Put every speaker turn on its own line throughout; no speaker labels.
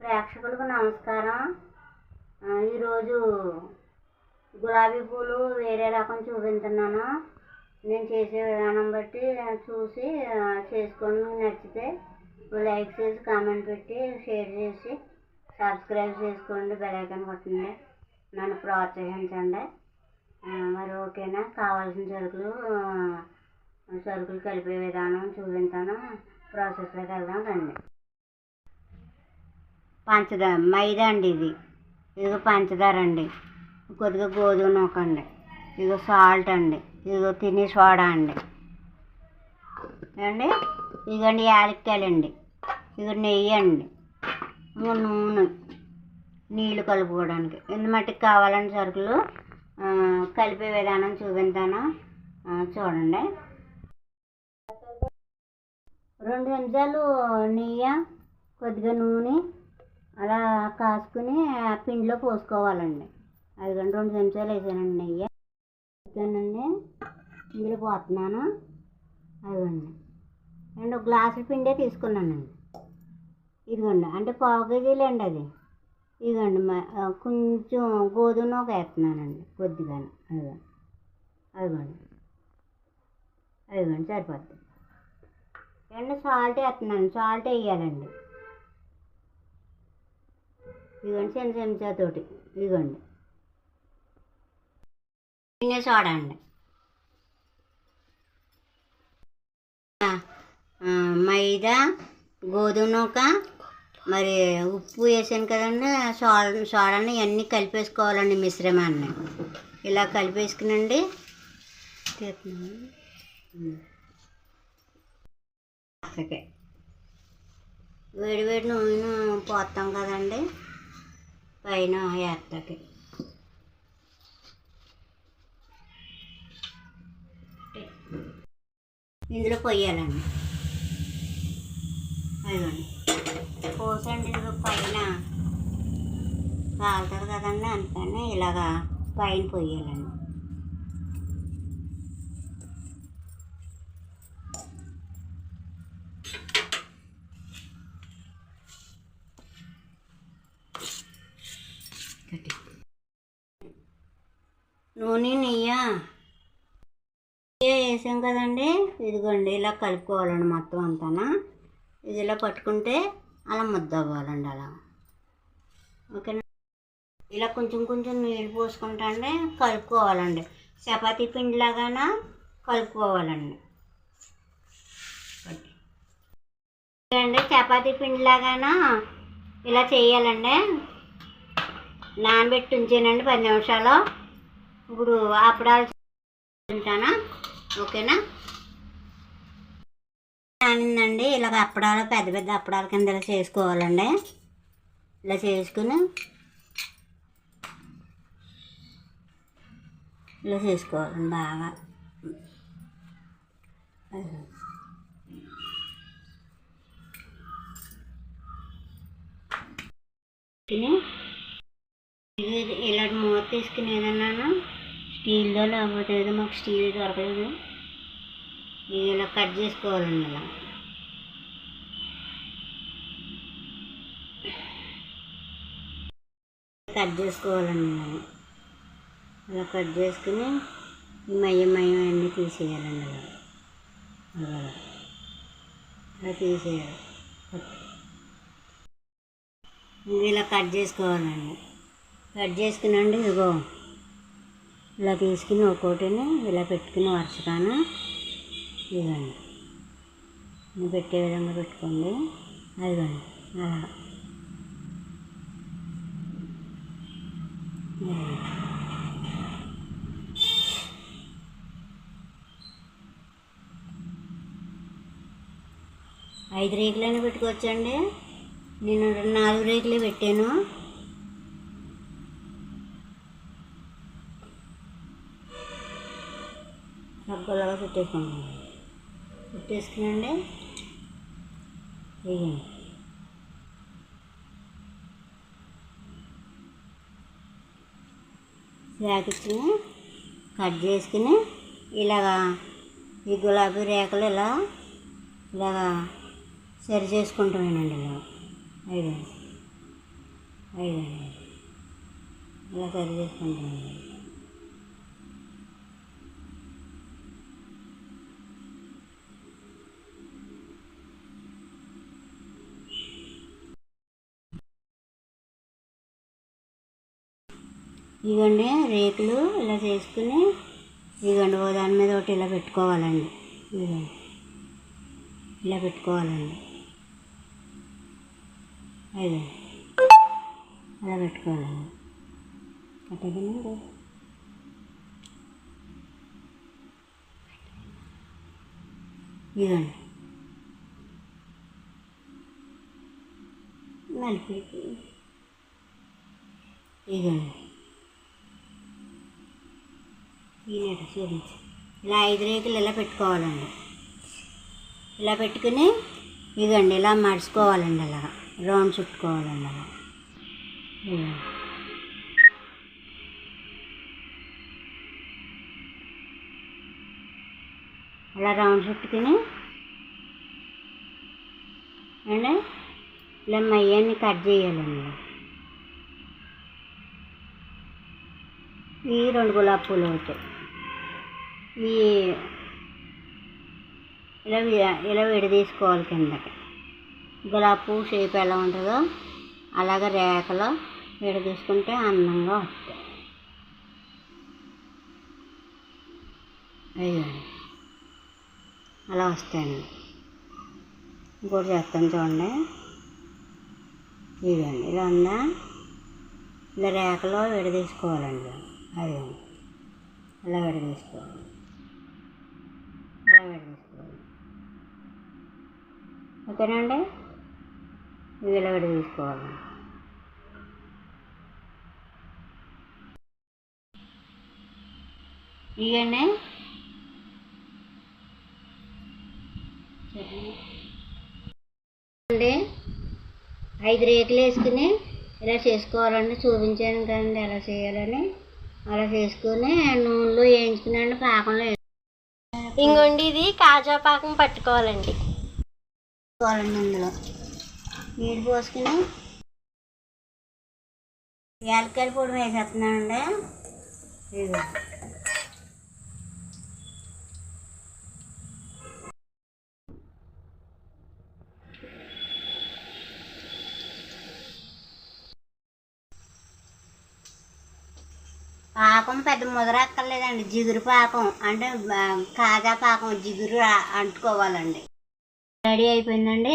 ప్రేక్షకులకు నమస్కారం. ఈరోజు గులాబీ పూలు వేరే రకం చూపించున్నాను నేను చేసే విధానం బట్టి చూసి చేసుకొని నచ్చితే లైక్ చేసి కామెంట్ పెట్టి షేర్ చేసి సబ్స్క్రైబ్ చేసుకోండి బెలైకన్ కొట్టండి నన్ను ప్రోత్సహించండి. మరి ఓకేనా? కావాల్సిన సరుకులు సరుకులు కలిపే విధానం చూపించాను. ప్రాసెస్లోకి వెళ్దాం రండి. పంచదార మైదా అండి ఇది. ఇదిగో పంచదార అండి. కొద్దిగా గోధుమ నూకండి ఇదిగో సాల్ట్ అండి. ఇదిగో తినే సోడా అండి. ఏమండి? ఇదిగోండి యాలక్కాయలు అండి. ఇదిగో నెయ్యి అండి. నూనె. నీళ్ళు కలుపుకోవడానికి. ఎన్ని మట్టుకు కావాలని సరుకులు? కలిపే విధానం చూపించాను? చూడండి. రెండు నిమిషాలు నెయ్యి కొద్దిగా నూనె అలా కాసుకుని ఆ పిండిలో పోసుకోవాలండి. అదిగోండి రెండు చెంచాలు వేసానండి నెయ్యి. వేసానండి ఇందులో పోతున్నాను అదిగోండి. రెండు గ్లాసుల పిండే తీసుకున్నానండి. ఇదిగోండి. అంటే పావు కేజీలండి అది. ఇదిగోండి మ- కొంచెం గోధుమ ఒక వేస్తున్నానండి కొద్దిగా అదిగోండి. అదిగోండి. అదిగోండి సరిపోద్ది. రెండు సాల్ట్ వేస్తున్నాను. సాల్ట్ వేయాలండి. ఇదిగోండి చిన్న చెంచాతోటి ఇదిగోండి. తినే సోడా అండి. మైదా గోధుమ నూక మరి ఉప్పు వేసాను కదండి సోడా సోడాని ఇవన్నీ కలిపేసుకోవాలండి మిశ్రమాన్ని. ఇలా కలిపేసుకునండి. ఓకే. వేడి వేడి నూనె పోస్తాం కదండి. పైన ఎత్తకి ఇందులో పొయ్యాలండి. అదిగోండి. పోసండి పైన. కాలుతుంది కదండి అందుకని ఇలాగా పైన పొయ్యాలండి. నూనె నెయ్యి. వేసాం కదండి. ఇదిగోండి ఇలా కలుపుకోవాలండి మొత్తం అంతానా. ఇది ఇలా పట్టుకుంటే అలా ముద్ద అవ్వాలండి అలా. ఓకేనా? ఇలా కొంచెం కొంచెం నీళ్ళు పోసుకుంటా అండి కలుపుకోవాలండి. చపాతీ పిండిలాగానా కలుపుకోవాలండి. అండి చపాతీ పిండిలాగానా ఇలా చేయాలండి. నానబెట్టి ఉంచానండి పది నిమిషాలు. ఇప్పుడు అప్పడాలు తింటానా? ఓకేనా? నానిందండి ఇలాగ అప్పడాలు పెద్ద పెద్ద అప్పడాల కింద ఇలా చేసుకోవాలండి. ఇలా చేసుకుని ఇలా చేసుకోవాలండి బాగా. ఇలాంటి మూత తీసుకుని ఏదన్నాను? స్టీల్దో లేకపోతే ఏదో మాకు స్టీల్ దొరకలేదు ఇది ఇలా కట్ చేసుకోవాలండి ఇలా కట్ చేసుకోవాలండి నేను. ఇలా కట్ చేసుకుని ఈ మయ్యం మయ్యం అన్నీ తీసేయాలండి అలా. అలా. తీసేయాలి. ఇలా కట్ చేసుకోవాలండి. కట్ చేసుకునండి ఇదిగో ఇలా తీసుకుని ఒక్కోటిని ఇలా పెట్టుకుని వరుసగాను ఇదిగోండి. పెట్టే విధంగా పెట్టుకోండి. అదిగోండి. అలా. ఐదు రేకులైనా పెట్టుకోవచ్చండి. నేను రెండు నాలుగు రేకులే పెట్టాను. సబ్బులాగా చుట్టేసుకున్నాను పెట్టేసుకునండి. వేయండి. జాకెట్ని కట్ చేసుకుని ఇలాగా ఈ గులాబీ రేఖలు ఇలా ఇలాగా సరి చేసుకుంటామేనండి ఇలా. ఐదు. ఐదు. ఇలా సరి చేసుకుంటామండి ఇదిగోండి రేకులు ఇలా చేసుకుని ఇదిగోండి ఓ దాని మీద ఒకటి ఇలా పెట్టుకోవాలండి. ఇదిగోండి ఇలా పెట్టుకోవాలండి. అదే అలా పెట్టుకోవాలండి. అట్టగనండి ఇదిగోండి నలిపి ఇదిగోండి ఈయనట చూపించి ఇలా ఐదు రేకులు ఇలా పెట్టుకోవాలండి. ఇలా పెట్టుకుని ఇదండి ఇలా మడుచుకోవాలండి అలా. రౌండ్ చుట్టుకోవాలండి అలా. అలా రౌండ్ చుట్టుకుని అండి ఇలా మయ్యాన్ని కట్ చేయాలండి. ఈ రెండు గులాబీ పూలు అవుతాయి ఈ ఇలా ఇలా విడదీసుకోవాలి కిందకి. గులాబీ పువ్వు షేప్ ఎలా ఉంటుందో అలాగే రేఖలో విడదీసుకుంటే అందంగా వస్తాయి. అయ్యో అలా వస్తాయండి. ఇంకోటి చేస్తాను చూడండి. ఇదండి ఇలా ఉందా? ఇలా రేఖలో విడదీసుకోవాలండి అదే అలా విడదీసుకోవాలి అలా విడదీసుకోవాలి ఓకేనండి ఇవి ఇలా విడదీసుకోవాలి ఇవన్నీ అండి ఐదు రేకులు వేసుకుని ఇలా చేసుకోవాలండి. చూపించాను కదండి ఎలా చేయాలని. అలా చేసుకుని నూనెలో వేయించుకున్నాను పాకంలో
ఇంకోండి ఇది కాజా పాకం పట్టుకోవాలండి.
వేసుకోవాలండి ఇందులో. నీళ్ళు పోసుకుని యాలక్కాయల పొడి వేసేస్తున్నానండి. ఇదిగో. పాకం పెద్ద ముదరక్కర్లేదండి. జిగురు పాకం అంటే కాజా పాకం జిగురు అంటుకోవాలండి. రెడీ అయిపోయిందండి.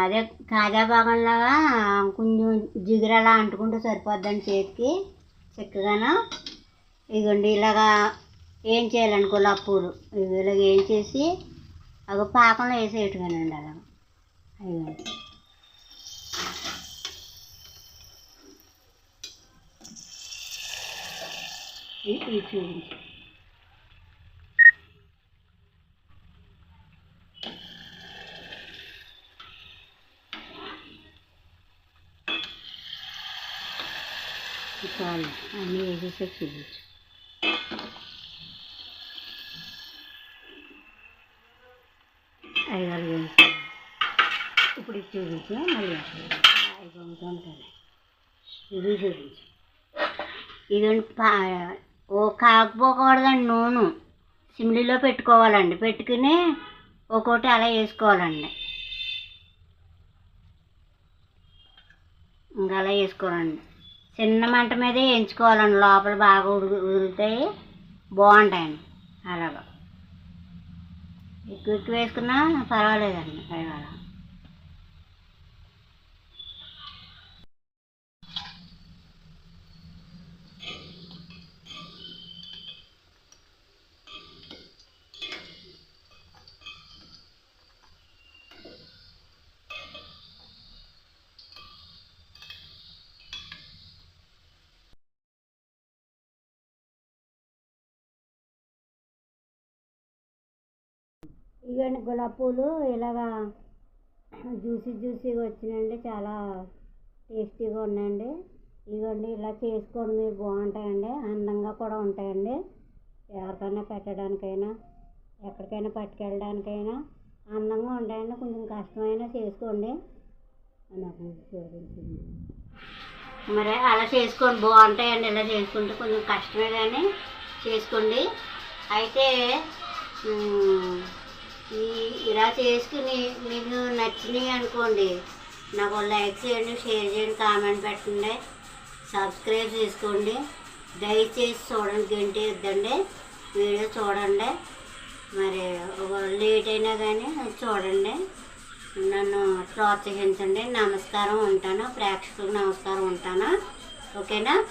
అదే కాజా పాకంలాగా కొంచెం జిగురు అలా అంటుకుంటే సరిపోద్దండి చేతికి. చక్కగాను. ఇదిగోండి ఇలాగా ఏం చేయాలండి గులాబీ పూలు ఇలాగ ఏం చేసి అగో పాకంలో వేసేయటమేనండి అలా అయ్యండి ఇది చూపించి చాలు అన్నీ వేసేసి చూపించు ఐదారు వేసి ఇప్పుడు ఇది చూపించు మళ్ళీ ఐదు ఉంటుంది ఇది చూపించు ఇది పా ఓ కాకపోకూడదండి నూనె. సిమ్లీలో పెట్టుకోవాలండి. పెట్టుకుని ఒక్కోటి అలా వేసుకోవాలండి. ఇంకా అలా వేసుకోవాలండి. చిన్న మంట మీదే వేయించుకోవాలండి. లోపల బాగా ఉడుకు ఉడుకుతాయి. బాగుంటాయండి. అలాగా. ఎక్కువ ఎక్కువ వేసుకున్నా పర్వాలేదండి. ఇవాళ ఇవన్నీ గులాబీ పూలు ఇలాగా జ్యూసీ జ్యూసీగా వచ్చినాయండి చాలా టేస్టీగా ఉన్నాయండి. ఇవ్వండి ఇలా చేసుకోండి మీరు బాగుంటాయండి అందంగా కూడా ఉంటాయండి. ఎవరికైనా పెట్టడానికైనా ఎక్కడికైనా పట్టుకెళ్ళడానికైనా అందంగా ఉంటాయండి. కొంచెం కష్టమైనా చేసుకోండి. నాకు చూపించింది మరి అలా చేసుకోండి బాగుంటాయండి. ఇలా చేసుకుంటే కొంచెం కష్టమే కానీ చేసుకోండి. అయితే ఈ ఇలా చేసుకుని మీకు నచ్చినాయి అనుకోండి. నాకు లైక్ చేయండి షేర్ చేయండి కామెంట్ పెట్టండి. సబ్స్క్రైబ్ చేసుకోండి. దయచేసి చూడండి గంట ఇద్దండి వీడియో చూడండి. మరి ఒక లేట్ అయినా కానీ చూడండి. నన్ను ప్రోత్సహించండి. నమస్కారం ఉంటాను. ప్రేక్షకులకు నమస్కారం ఉంటాను. ఓకేనా?